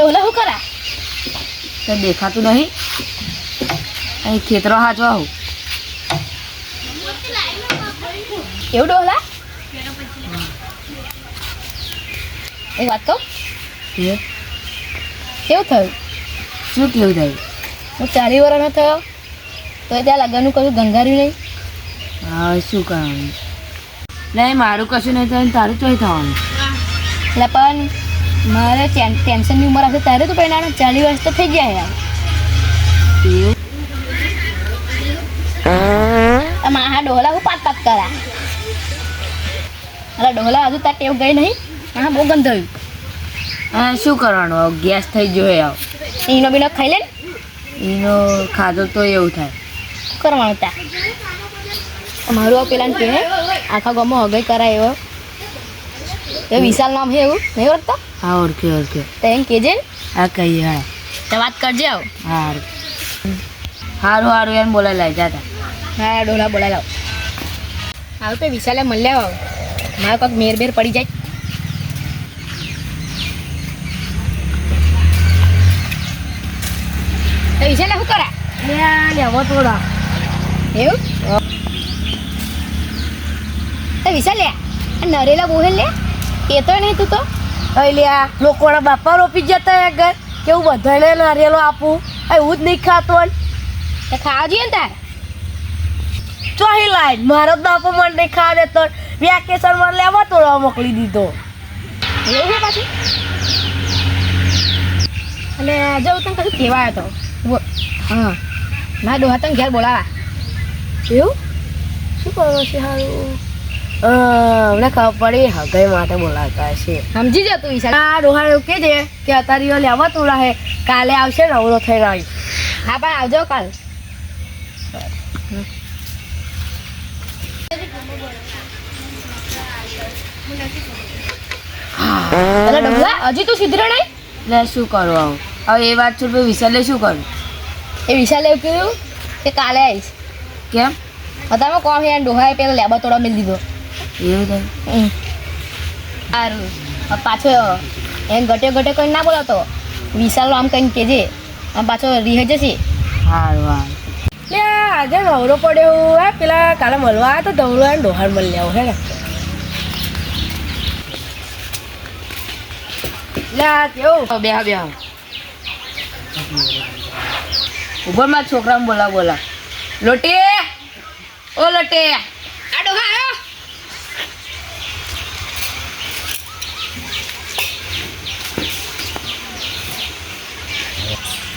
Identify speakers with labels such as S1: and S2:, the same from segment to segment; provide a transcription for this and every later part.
S1: ડોલા શું કરા?
S2: તો દેખાતું નહીં. અહીં ખેતરો હાચો આવું.
S1: એવું ડોલા એ વાત કહું? કેવું થયું?
S2: શું કેવું થયું?
S1: હું ચાલી વર્ષનો થયો. તો ત્યાં લગ્નનું કશું ગંગાર્યું નહીં?
S2: હા શું કરવાનું? નહીં મારું કશું નહીં થાય તારું ચોય થવાનું.
S1: એટલે પણ. મારે ટેન્શનની ઉંમર હશે ત્યારે તો પહેલાં ચાલી વર્ષ તો થઈ ગયા યાર. આ મારા ડોહલા હું પાત પાત કરા. અરે ડોહલા હજુ તાર ટેવ ગઈ નહીં? હા બહુ ગંધ થયું
S2: હા શું કરવાનું? ગેસ થઈ ગયો આવ.
S1: ઈનો બીનો ખાઈ લે
S2: ઈનો ખાધો તો એવું થાય.
S1: કરવાનું તા મારું પેલા કે આખા ગામમાં હગાઈ કરાય. એવો એ વિશાલ નામ છે એવું? નહીં ઓળખતો?
S2: હા ઓળખે ઓળખે.
S1: તો એમ કેજે ને.
S2: હા કહીએ હા.
S1: તો વાત કરજે આવ.
S2: હા સારું સારું એને બોલાવી લાવી જાતા.
S1: હા ડોલા બોલાવી લાવ. આવ તો વિશાલે મળ્યા આવ મારે કોઈક મેર બેર પડી જાય. તો વિશાલે શું કરા?
S2: લેવો થોડા.
S1: એવું? તો વિશાલ લે નરેલા બોહેલ લે. એ તો નહીં તું તો?
S2: એટલે આ લોકોના બાપા રોપી જતા આગળ કેવું બધાને નારિયેલો આપું. એવું જ નહીં ખાતો ને
S1: તો ખાવા જોઈએ ને તાર?
S2: ચોહી લાઈન. મારો બાપો મને નહીં ખાવા દેતો. વેકેશનમાં લેવા તોડવા મોકલી દીધો.
S1: એવું છે પાછું. અને જો તને કશું કહેવા આવ્યો તો. હા. ના ડોહા તને ઘેર બોલાવા.
S2: એવું? શું કરવા છે સારું અમને ખબર પડી હગાઈ માટે બોલાતા છે
S1: સમજી જતો તું વિશાલ
S2: આ ડોહા એવું કે છે કે અત્યારે લેવા તું રહે કાલે આવશે નવરો થઈ રહ્યો
S1: હા પણ આવજો કાલ. અરે ડોહલા હજી તું સુધરે નહીં?
S2: લે શું કરું આવું? હવે એ વાત છોડ વિશાલે શું કરું
S1: એ વિશાલે એવું કીધું કે કાલે આવીશ.
S2: કેમ?
S1: અત્યારે કોણ છે ડોહાએ પેલો લેબા તોડા મેળી દીધો.
S2: એવું થાય
S1: સારું. પાછો એમ ગટે ગટે કરીને ના બોલાવતો. વિશાલ આમ કહીને કેજે આમ પાછો રીહે જશે.
S2: સારું સારું લે આજે નવરો પડ્યો હે પેલા કાલે મળવા આવ્યા તો ધવરો એને ડોહાર મળી આવું હે ને? લે કેવું? બે બે ઉપરમાં છોકરાને બોલા બોલા. લોટી ઓ લોટી
S1: આ ડોહા આવ્યો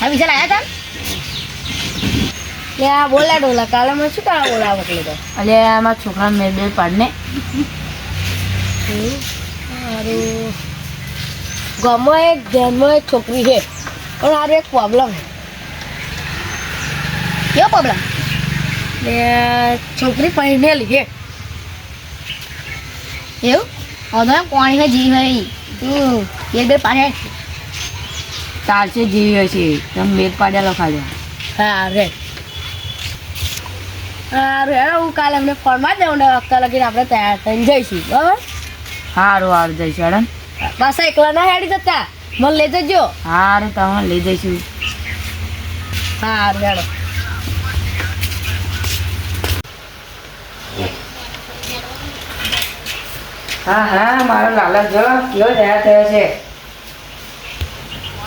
S1: હા વિશાલ આવ્યા
S2: તા આ બોલા ડોલા કાલે મને શું કાલે બોલા મોકલી દો અલે આમાં છોકરાને મેં બે પાડને. ગામમાં એક ધ્યાનમાં એક છોકરી છે પણ આરે એક પ્રોબ્લેમ
S1: કેવો પ્રોબ્લેમ
S2: ને છોકરી પહેરેલી છે.
S1: એવું? હવે કોણી હે જી હોય તું એક બે પાસે
S2: ચાલશે જેવી હશે તમે મેઘ પાડ્યા ખાલી. હા રે. હા હેડો હું કાલે અમને ફોનમાં જ જવું હપ્તા લગીને આપણે તૈયાર થઈને જઈશું. બરાબર? સારું સારું જઈશું હેડન
S1: બસ એકલા ના હેડી જતા? મને લઈ જજો.
S2: સારું તમે લઈ જઈશું.
S1: સારું હેડો.
S2: હા હા મારો લાલા જો કેવો તૈયાર થયો છે?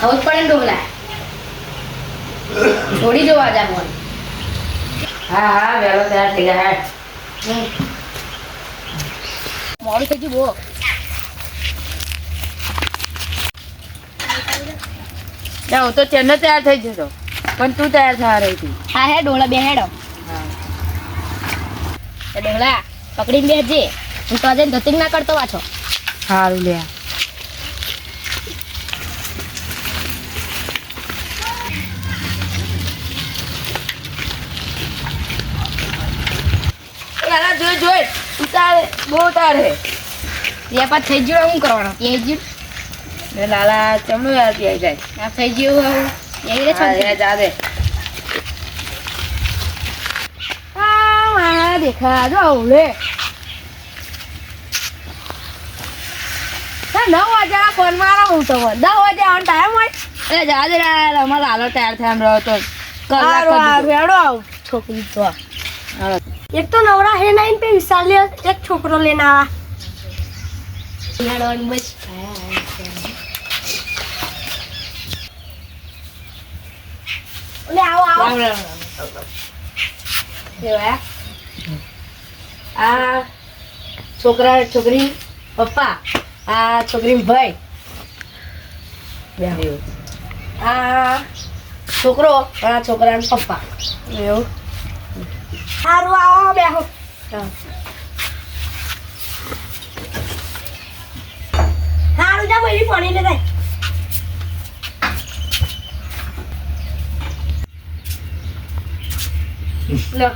S1: થવું જ પડે ને ડોગલા થોડી જોવા જા મોન.
S2: હા હા વેલો તૈયાર થઈ ગયા
S1: મોડું થઈ ગયું બહુ.
S2: હું તો ચેન્નઈ તૈયાર થઈ જતો પણ તું તૈયાર થવા રહી હતી.
S1: હા હે ડોળા બે હેડો ડોળા પકડીને બેસજે. હું તો આજે ધતિંગ ના કરતો વાછો
S2: સારું લે. લાલા જોઈ જોઈ ઉતારે બહુ ઉતારે
S1: એ પાછ થઈ ગયું શું કરવાનો? એ ગયું?
S2: લાલા ચમડું યાર ત્યાં જાય.
S1: આ થઈ ગયું હવે
S2: દેખા જો ઓલે
S3: નવ વાગે ફોન મારો હું તો દસ વાગે આવવાનો ટાઈમ હોય.
S2: એ જા દે અમારો હાલો તૈયાર થયા એમ રહ્યો તો કલાક
S3: હેડો આવ છોકરી તો. એક તો નવરા હે નાઈન પે વિશાલ એક છોકરો લઈને આવા.
S2: આ છોકરા છોકરી પપ્પા આ છોકરી ભાઈ. આ છોકરો આ છોકરા પપ્પા. એવું.
S3: સારું આવો બેહો સારું જા મળી પાણી લે જાય.
S2: લો.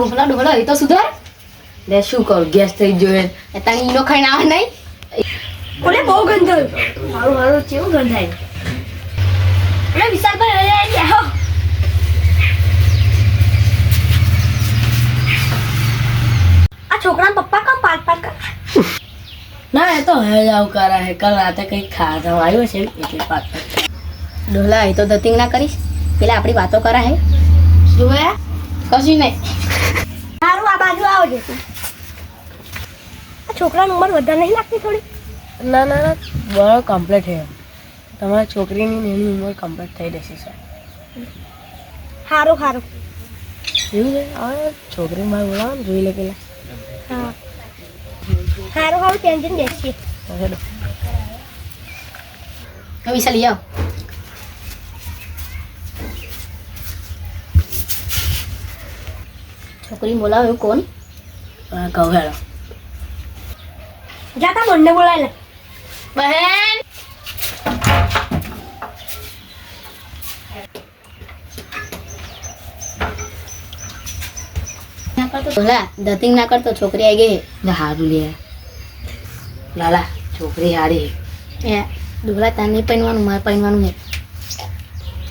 S2: ડોફલા ડોફલા એ તો સુધાર. લે શું કરું? ગેસ થઈ ગયો એ તાણી ઈનો ખાઈને આવે નહીં.
S3: ઓલે બહુ ગંધ મારું સારું કેવું ગંધાય એટલે વિશાલભાઈ અરે આવી આ છોકરાના પપ્પા કામ પાટ પાટ કરે
S2: ના એ તો હે જાવ કરા હે કાલ રાતે કઈ ખાધા આવ્યો છે એટલે પાક ડોલા એ તો દતિંગ ના કરીશ. પેલા આપણી વાતો કરા હે. જોયા કશું નહીં.
S3: આવજો આ છોકરાની ઉંમર વધારે નહીં લાગતી થોડી?
S2: ના ના ના બરો કમ્પ્લીટ છે. તમારા છોકરીની એની ઉંમર કમ્પ્લીટ થઈ જશે સર
S3: સારું સારું
S2: એવું છે? હવે છોકરી મારે બોલાવો ને જોઈ લે પેલા.
S3: હા. સારું સારું ટેન્શન બેસીએ.
S2: વિશાલ લઈ આવ છોકરી બોલાવ્યો કોણ? કહું હેડો
S3: જાતા મને બોલાય લે.
S2: બહેન! બોલા દતિંગ ના કરતો છોકરી આવી ગઈ ને હારું લે. લાલા છોકરી હારી એ દોલા તાર નહીં પહેરવાનું મારે પહેરવાનું છે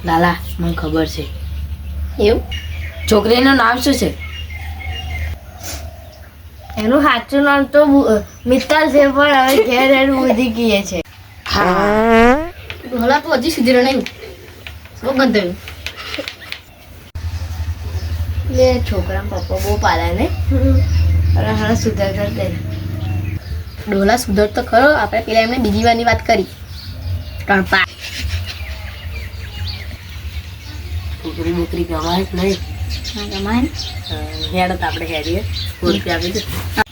S2: લાલા મને ખબર છે. એવું? છોકરીનું નામ શું છે?
S3: એનું સાચું નામ તો મિત્તલ છે પણ હવે ઘેર એનું બધી કીએ છે.
S2: હા. ડોલા તો હજી સુધી નહીં બહુ ગંધાયું લે છોકરા પપ્પા બહુ પાલા ને. અરે હા સુધાર કર દે. ડોલા સુધર તો ખરો. આપણે પેલા એમને બીજી વારની વાત કરી. પણ પા છોકરી બોકરી ગમાય નહીં. હેડ આપણે હેડીએ રૂપિયા આપી